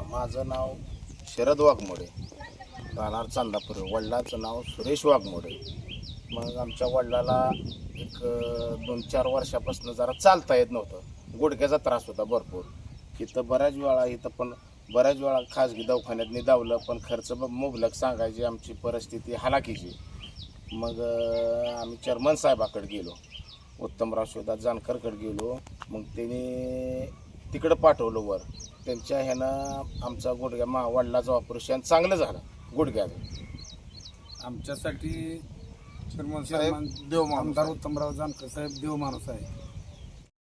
माझं नाव शरद वाघमोडे. राहणार चांदापूर. वडिलाचं नाव सुरेश वाघमोडे. मग आमच्या वडिलाला एक दोन चार वर्षापासून जरा चालता येत नव्हतं. गुडघ्याचा त्रास होता भरपूर. इथं बऱ्याच वेळा इथं पण बऱ्याच वेळा खाजगी दवाखान्यात निदावलं पण खर्च मुबलक सांगायची आमची परिस्थिती हालाकीची मग आम्ही चर्मन साहेबाकडे गेलो. उत्तमराव शोधात जानकरकडे गेलो. मग त्यांनी तिकडं पाठवलं वर. त्यांच्या ह्यानं आमचा गुडघ्या मा वडिलाचं ऑपरेशन चांगलं झालं गुडघ्याचं आमच्यासाठी चेअरमन साहेब, देव आमदार. उत्तमराव जानकर साहेब देव माणूस आहे.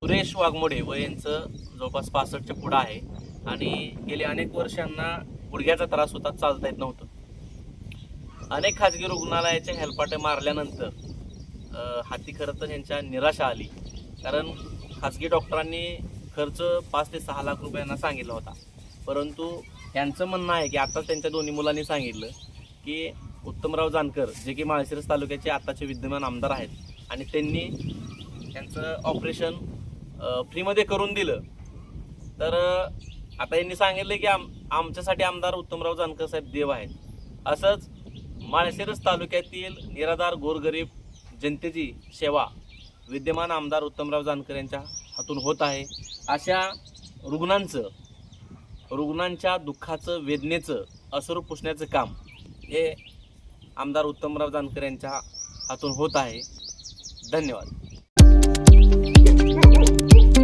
सुरेश वाघमोडे व यांचं जवळपास पासष्टच्या पुढं आहे. आणि गेले अनेक वर्षांना गुडघ्याचा त्रास होता चालता येत नव्हतं. अनेक खाजगी रुग्णालयाच्या हेलपाटे मारल्यानंतर अं, हाती खरं तर यांच्या निराशा आली. कारण खाजगी डॉक्टरांनी खर्च पाच ते सहा लाख रुपयांना सांगितला होता. परंतु यांचं म्हणणं आहे की आत्ताच त्यांच्या दोन्ही मुलांनी सांगितलं की उत्तमराव जानकर जे की माळशिरस तालुक्याचे आत्ताचे विद्यमान आमदार आहेत आणि त्यांनी त्यांचं ऑपरेशन फ्रीमध्ये करून दिलं. तर आता यांनी सांगितलं की आम आमच्यासाठी आमदार उत्तमराव जानकर साहेब देव आहेत. असंच माळशिरस तालुक्यातील निराधार गोरगरीब जनतेची सेवा विद्यमान आमदार उत्तमराव जानकर यांच्या हातून होत आहे. अशा रुग्णांचं रुग्णांच्या दुःखाचं वेदनेचं असर पुसण्याचं काम हे आमदार उत्तमराव जानकर यांच्या हातून होत आहे. धन्यवाद.